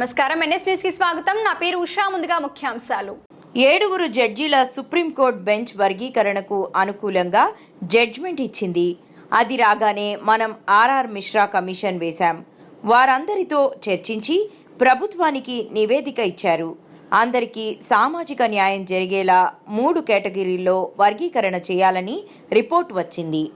నమస్కారం. ఎన్ఎస్ న్యూస్కి స్వాగతం. నా పేరు ఉషా. ముందుగా ముఖ్యాంశాలు. ఏడుగురు జడ్జీల సుప్రీంకోర్టు బెంచ్ వర్గీకరణకు అనుకూలంగా జడ్జ్మెంట్ ఇచ్చింది. అది రాగానే మనం ఆర్ఆర్ మిశ్రా కమిషన్ వేశాం. వారందరితో చర్చించి ప్రభుత్వానికి నివేదిక ఇచ్చారు. అందరికీ సామాజిక న్యాయం జరిగేలా మూడు కేటగిరీల్లో వర్గీకరణ చేయాలని రిపోర్ట్ వచ్చింది.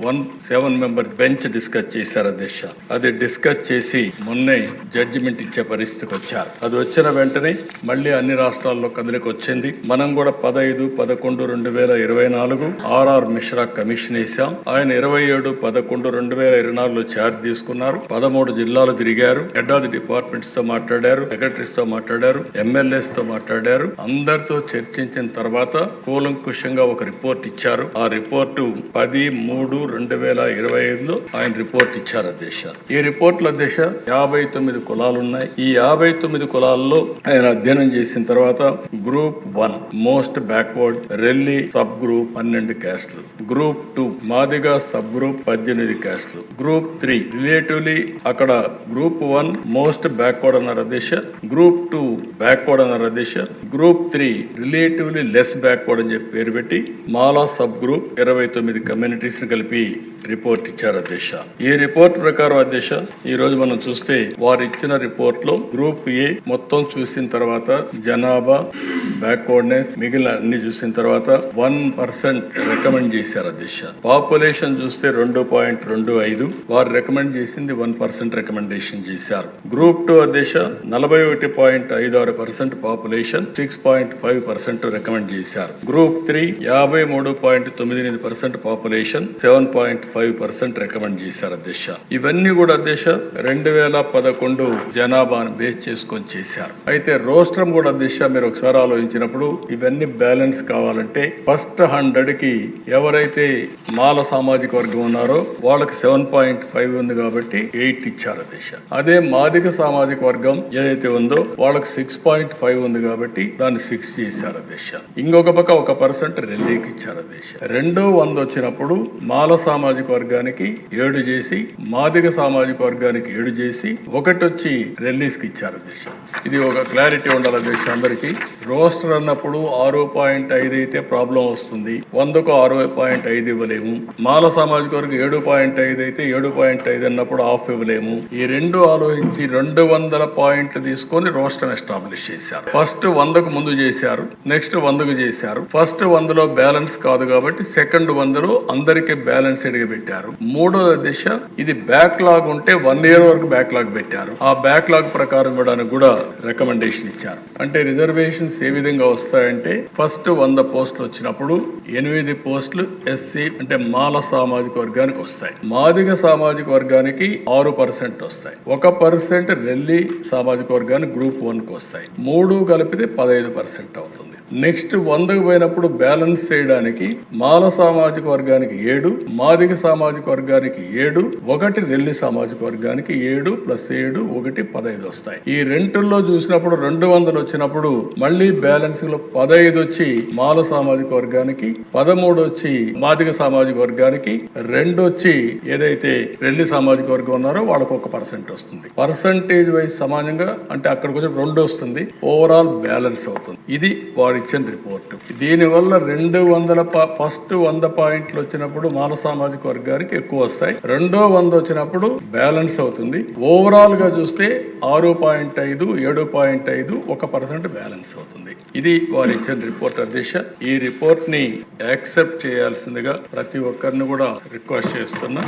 One seven member bench discuss చేశారు అధ్యక్ష. అది డిస్కస్ చేసి మొన్నే జడ్జిమెంట్ ఇచ్చే పరిస్థితికి వచ్చారు. అది వచ్చిన వెంటనే మళ్ళీ అన్ని రాష్ట్రాల్లో కదలికి వచ్చింది. మనం కూడా పదహైదు పదకొండు రెండు వేల ఇరవై నాలుగు ఆర్ఆర్ మిశ్రా కమిషన్ వేశాం ఆయన ఇరవై ఏడు పదకొండు రెండు వేల ఇరవై నాలుగులో ఛార్జ్ తీసుకున్నారు. పదమూడు జిల్లాలు తిరిగారు. హెడ్ ఆఫ్ ది డిపార్ట్మెంట్స్తో మాట్లాడారు. సెక్రటరీస్తో మాట్లాడారు. ఎమ్మెల్యేస్తో మాట్లాడారు. అందరితో చర్చించిన తర్వాత కూలంకుషంగా ఒక రిపోర్ట్ ఇచ్చారు. ఆ రిపోర్టు పది మూడు రెండు వేల ఇరవై ఐదులో ఆయన రిపోర్ట్ ఇచ్చారు అధ్యక్ష ఈ రిపోర్ట్ల అధ్యక్ష యాభై తొమ్మిది కులాలు ఉన్నాయి ఈ యాభై తొమ్మిది కులాల్లో ఆయన అధ్యయనం చేసిన తర్వాత group one most backward Relli sub group పన్నెండు క్యాస్ట్లు. Group two Madiga sub group పద్దెనిమిది క్యాస్ట్లు. గ్రూప్ త్రీ రిలేటివ్లీ అక్కడ గ్రూప్ వన్ మోస్ట్ బ్యాక్వర్డ్ అన్నారు అధ్యక్ష గ్రూప్ టూ బ్యాక్వర్డ్ అన్నారు అధ్యక్ష group three relatively less backward అని చెప్పి పేరు పెట్టి మాలా సబ్ గ్రూప్ ఇరవై తొమ్మిది కమ్యూనిటీస్ని కలిపి రిపోర్ట్ ఇచ్చారు అధ్యక్ష ఈ రిపోర్ట్ ప్రకారం అధ్యక్ష ఈ రోజు మనం చూస్తే వారు ఇచ్చిన రిపోర్ట్లో గ్రూప్ ఏ మొత్తం చూసిన తర్వాత జనాభా బ్యాక్వర్డ్నెస్ మిగిలిన అన్ని చూసిన తర్వాత వన్ పర్సెంట్ రికమెండ్ చేశారు అధ్యక్ష. పాపులేషన్ చూస్తే రెండు పాయింట్ రెండు ఐదు వారు రికమెండ్ చేసింది వన్ పర్సెంట్ రికమెండేషన్ చేశారు. గ్రూప్ టూ అధ్యక్ష నలభై ఒకటి పాయింట్ ఐదు ఆరు percent population six point five percent recommend చేశారు. గ్రూప్ త్రీ యాభై మూడు పాయింట్ తొమ్మిది ఎనిమిది percent population seven point five percent recommend చేశారు అధ్యక్ష. ఇవన్నీ కూడా అధ్యక్ష రెండు వేల పదకొండు జనాభాను బేస్ చేసుకొని చేశారు. అయితే రోస్ట్రం కూడా అధ్యక్ష మీరు ఒకసారి ఆలోచించినప్పుడు ఇవన్నీ బ్యాలెన్స్ కావాలంటే ఫస్ట్ హండ్రెడ్కి ఎవరైతే మాల సామాజిక వర్గం ఉన్నారో వాళ్ళకి సెవెన్ పాయింట్ ఫైవ్ ఉంది కాబట్టి ఎయిట్ ఇచ్చారు అధ్యక్ష. అదే మాదిక సామాజిక వర్గం ఏదైతే ఉందో వాళ్ళకి సిక్స్ పాయింట్ ఫైవ్ ఉంది కాబట్టి దాన్ని సిక్స్ చేశారు అధ్యక్ష. ఇంకొక పక్క ఒక పర్సెంట్ రెల్లీకి ఇచ్చారు దేశం రెండో వంద వచ్చినప్పుడు మాల సామాజిక వర్గానికి ఏడు చేసి మాదిగ సామాజిక వర్గానికి ఏడు చేసి ఒకటి వచ్చి రెల్లీస్కి ఇచ్చారు దేశం ఇది ఒక క్లారిటీ ఉండాలి అందరికీ. అందరికి రోస్టర్ అన్నప్పుడు ఆరు పాయింట్ ఐదు అయితే ప్రాబ్లం వస్తుంది. వందకు ఆరు పాయింట్ ఐదు ఇవ్వలేము. మాల సామాజిక వర్గం ఏడు పాయింట్ ఐదు అయితే ఏడు పాయింట్ ఐదు అన్నప్పుడు ఆఫ్ ఇవ్వలేము. ఈ రెండు ఆలోచించి రెండు వందల పాయింట్లు తీసుకొని రోస్టర్ ఎస్టాబ్లిష్ చేశారు. ఫస్ట్ వందకు ముందు చేశారు. నెక్స్ట్ వందకు చేశారు. ఫస్ట్ వందలో బ్యాలెన్స్ కాదు కాబట్టి సెకండ్ వందలో అందరికీ బ్యాలెన్స్ ఎడిగి పెట్టారు మూడో దిశ ఇది బ్యాక్లాగ్ ఉంటే వన్ ఇయర్ వరకు బ్యాక్లాగ్ పెట్టారు. ఆ బ్యాక్లాగ్ ప్రకారం ఇవ్వడానికి కూడా రికమెండేషన్ ఇచ్చారు. అంటే రిజర్వేషన్స్ ఏ విధంగా వస్తాయంటే ఫస్ట్ వంద పోస్టులు వచ్చినప్పుడు ఎనిమిది పోస్టులు ఎస్సీ అంటే మాల సామాజిక వర్గానికి వస్తాయి. మాదిగ సామాజిక వర్గానికి ఆరు పర్సెంట్ వస్తాయి. ఒక పర్సెంట్ రెల్లి సామాజిక వర్గానికి గ్రూప్ వన్కు వస్తాయి. మూడు కలిపితే పదహైదు పర్సెంట్ అవుతుంది. నెక్స్ట్ వందకు పోయినప్పుడు బ్యాలెన్స్ చేయడానికి మాల సామాజిక వర్గానికి ఏడు మాదిగ సామాజిక వర్గానికి ఏడు ఒకటి రెల్లి సామాజిక వర్గానికి ఏడు ప్లస్ ఏడు ఒకటి పదహైదు వస్తాయి. ఈ రెంటుల్లో చూసినప్పుడు రెండు వందలు వచ్చినప్పుడు మళ్ళీ బ్యాలెన్స్ లో పదహైదు వచ్చి మాల సామాజిక వర్గానికి పదమూడు వచ్చి మాదిగ సామాజిక వర్గానికి రెండు వచ్చి ఏదైతే రెల్లి సామాజిక వర్గం ఉన్నారో వాళ్ళకు ఒక పర్సెంట్ వస్తుంది. పర్సంటేజ్ వైజ్ సమానంగా అంటే అక్కడికి వచ్చి రెండు వస్తుంది. ఓవరాల్ బ్యాలెన్స్ అవుతుంది. ఇది వాడు ఇచ్చిన రిపోర్ట్. దీనివల్ల రెండు వందల ప- ఫస్ట్ వంద పాయింట్లు వచ్చినప్పుడు మాల సామాజిక వర్గానికి ఎక్కువ వస్తాయి. రెండో వంద వచ్చినప్పుడు బ్యాలెన్స్ అవుతుంది. ఓవరాల్గా చూస్తే ఆరు పాయింట్ ఐదు ఏడు పాయింట్ ఐదు ఒక పర్సెంట్ బ్యాలెన్స్ అవుతుంది. ఇది వారు ఇచ్చిన రిపోర్ట్ అధ్యక్ష ఈ రిపోర్ట్ని యాక్సెప్ట్ చేయాల్సిందిగా ప్రతి ఒక్కరిని కూడా రిక్వెస్ట్ చేస్తున్నా.